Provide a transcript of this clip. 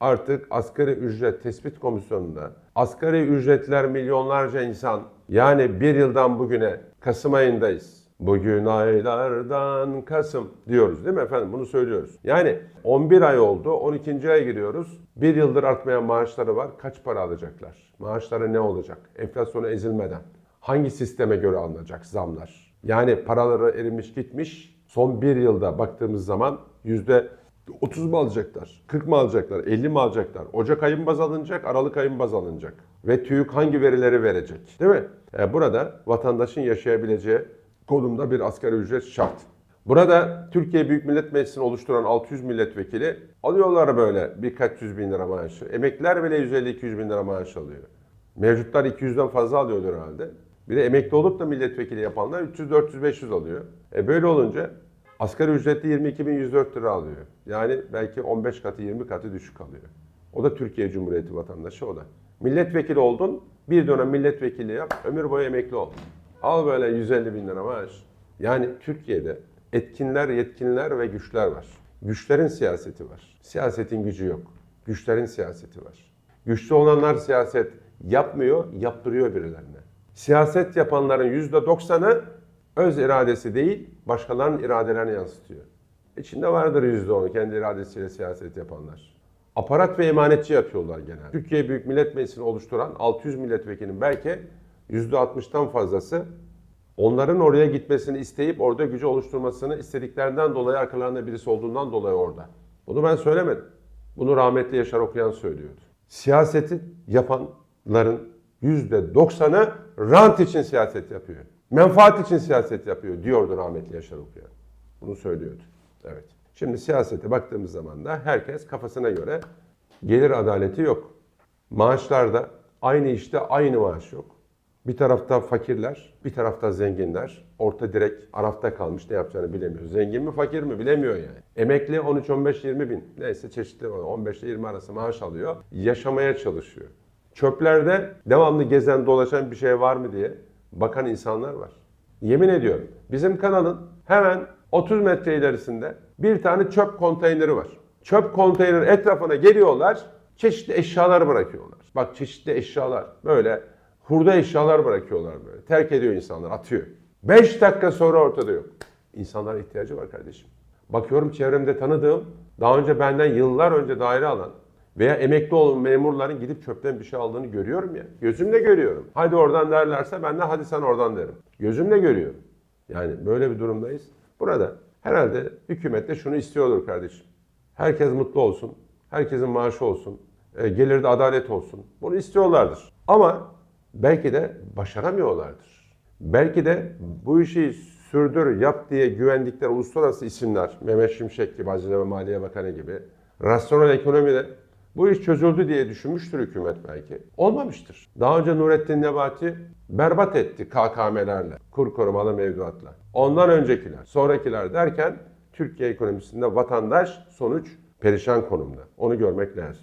artık asgari ücret tespit komisyonunda asgari ücretler milyonlarca insan yani bir yıldan bugüne Kasım ayındayız. Bugün aylardan Kasım diyoruz değil mi efendim? Bunu söylüyoruz. Yani 11 ay oldu, 12. aya giriyoruz. Bir yıldır artmayan maaşları var. Kaç para alacaklar? Maaşları ne olacak? Enflasyona ezilmeden. Hangi sisteme göre alınacak zamlar? Yani paraları erimiş gitmiş. Son bir yılda baktığımız zaman yüzde 30 mu alacaklar? 40 mı alacaklar? 50 mi alacaklar? Ocak ayı mı baz alınacak? Aralık ayı mı baz alınacak? Ve TÜİK hangi verileri verecek? Değil mi? E, burada vatandaşın yaşayabileceği konumda bir asgari ücret şart. Burada Türkiye Büyük Millet Meclisi'ni oluşturan 600 milletvekili alıyorlar böyle birkaç yüz bin lira maaşı. Emekliler bile 150-200 bin lira maaş alıyor. Mevcutlar 200'den fazla alıyordur herhalde. Bir de emekli olup da milletvekili yapanlar 300, 400, 500 alıyor. E böyle olunca asgari ücretli 22.104 lira alıyor. Yani belki 15 katı 20 katı düşük alıyor. O da Türkiye Cumhuriyeti vatandaşı o da. Milletvekili oldun, bir dönem milletvekili yap, ömür boyu emekli ol. Al böyle 150 bin lira maaş. Yani Türkiye'de etkinler, yetkinler ve güçler var. Güçlerin siyaseti var. Siyasetin gücü yok. Güçlerin siyaseti var. Güçlü olanlar siyaset yapmıyor, yaptırıyor birilerine. Siyaset yapanların %90'ı öz iradesi değil, başkalarının iradelerini yansıtıyor. İçinde vardır %10'u kendi iradesiyle siyaset yapanlar. Aparat ve emanetçi yatıyorlar genelde. Türkiye Büyük Millet Meclisi'ni oluşturan 600 milletvekilinin belki %60'tan fazlası onların oraya gitmesini isteyip orada gücü oluşturmasını istediklerinden dolayı arkalarında birisi olduğundan dolayı orada. Bunu ben söylemedim. Bunu rahmetli Yaşar Okuyan söylüyordu. Siyaseti yapanların %90'ı rant için siyaset yapıyor. Menfaat için siyaset yapıyor diyordu rahmetli Yaşar Okuyan. Bunu söylüyordu. Evet. Şimdi siyasete baktığımız zaman da herkes kafasına göre gelir adaleti yok. Maaşlarda aynı işte aynı maaş yok. Bir tarafta fakirler, bir tarafta zenginler. Orta direk arafta kalmış ne yapacağını bilemiyor. Zengin mi fakir mi bilemiyor yani. Emekli 13-15-20 bin neyse çeşitli 15 ile 20 arası maaş alıyor. Yaşamaya çalışıyor. Çöplerde devamlı gezen dolaşan bir şey var mı diye bakan insanlar var. Yemin ediyorum bizim kanalın hemen 30 metre ilerisinde bir tane çöp konteyneri var. Çöp konteyner etrafına geliyorlar, çeşitli eşyalar bırakıyorlar. Bak çeşitli eşyalar böyle hurda eşyalar bırakıyorlar böyle. Terk ediyor insanlar, atıyor. 5 dakika sonra ortada yok. İnsanlara ihtiyacı var kardeşim. Bakıyorum çevremde tanıdığım, daha önce benden yıllar önce daire alan veya emekli olan memurların gidip çöpten bir şey aldığını görüyorum ya. Gözümle görüyorum. Hadi oradan derlerse ben de hadi sen oradan derim. Gözümle görüyorum. Yani böyle bir durumdayız. Burada herhalde hükümet de şunu istiyordur kardeşim. Herkes mutlu olsun. Herkesin maaşı olsun. E, gelirde adalet olsun. Bunu istiyorlardır. Ama belki de başaramıyorlardır. Belki de bu işi sürdür, yap diye güvendikleri uluslararası isimler, Mehmet Şimşek gibi, Hazine ve Maliye Bakanı gibi, rasyonel ekonomide bu iş çözüldü diye düşünmüştür hükümet belki. Olmamıştır. Daha önce Nurettin Nebati berbat etti KKM'lerle, kur korumalı mevduatla. Ondan öncekiler, sonrakiler derken Türkiye ekonomisinde vatandaş sonuç perişan konumda. Onu görmek lazım.